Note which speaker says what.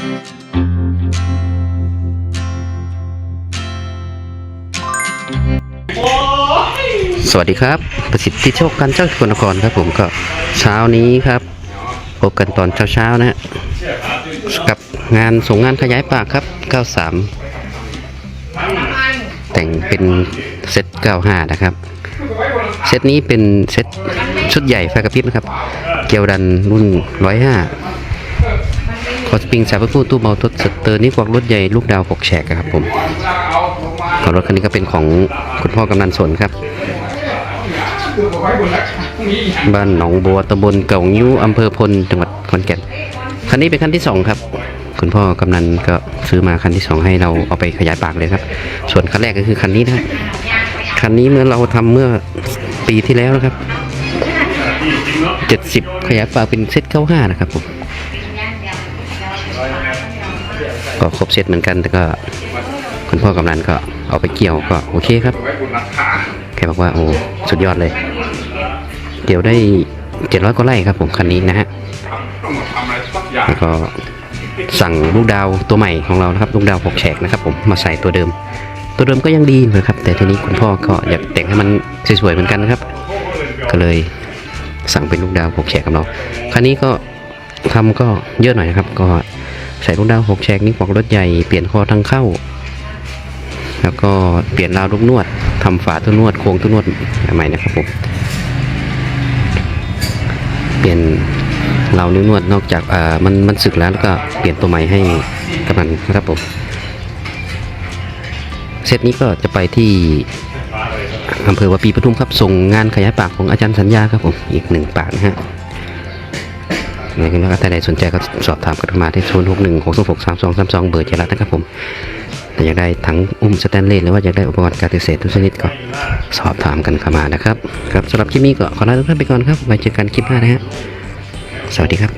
Speaker 1: สวัสดีครับ ประสิทธิโชคกันเจ้าสกลนครครับผมก็เช้านี้ครับพบกันตอนเช้าๆนะฮะกับงานส่งงานขยายปากครับ 93 แต่งเป็นเซต 95 นะครับ เซตนี้เป็นเซตชุดใหญ่ไฟกระพริบนะครับ เกียวดันรุ่น 105 คอสปริงสายพูตู้เบาทดสเตอร์นี่กวักรถใหญ่ลูกดาวหกแฉกครับผมของรถคันนี้ก็เป็นของคุณพ่อกำนันสนครับ บ้านหนองบัวตำบลเก่างิ้วอำเภอพลจังหวัดขอนแก่นคันนี้เป็นคันที่สองครับ คุณพ่อกำนันก็ซื้อมาคันที่สองให้เราเอาไปขยายปากเลยครับ ส่วนคันแรกก็คือคันนี้นะครับคันนี้เมื่อเราทำเมื่อปีที่แล้วนะครับเจ็ดสิบขยายปากเป็นเซตเก้าห้านะครับผม ก็ครบเซตเหมือนกันแต่ก็คุณพ่อกำนันก็เอาไปเกี่ยวก็โอเคครับแกบอกว่าโอ้สุดยอดเลย เดี๋ยวได้เจ็ดร้อยกว่าไร่ครับผมคันนี้นะฮะแล้วก็สั่งลูกดาวตัวใหม่ของเรานะครับ ลูกดาวหกแฉกนะครับผมมาใส่ตัวเดิม ตัวเดิมก็ยังดีนะครับ แต่ทีนี้คุณพ่อก็อยากแต่งให้มันสวยๆเหมือนกันนะครับ ก็เลยสั่งเป็นลูกดาวหกแฉกกับเราคันนี้ก็ทำก็เยอะหน่อยนะครับ ก็ ใส่ลูกดาวหกแฉกนี่ปอกรถใหญ่เปลี่ยนคอทางเข้า แล้วก็เปลี่ยนราวลูกนวดทำฝาตัวนวดโค้งตัวนวดใหม่นะครับผมเปลี่ยนราวนิ้วนวดนอกจากมันมันสึกแล้วแล้วก็เปลี่ยนตัวใหม่ให้กำนันนะครับผมเซตนี้ก็จะไปที่อำเภอวาปีปทุมครับส่งงานขยายปากของอาจารย์สัญญาครับผมอีกหนึ่งปากนะฮะ ยังไงก็ถ้าใดสนใจก็สอบถามกันมาที่ศูนย์หกหนึ่งหกสองหกสามสองสามสองเบอร์เจรัตนะครับผมแต่อยากได้ถังอุ้มสแตนเลสหรือว่าอยากได้อุปกรณ์การเกษตรทุกชนิดก็สอบถามกันเข้ามานะครับครับสำหรับคลิปนี้ก็ขอลาทุกท่านไปก่อนครับไว้เจอกันคลิปหน้านะฮะสวัสดีครับ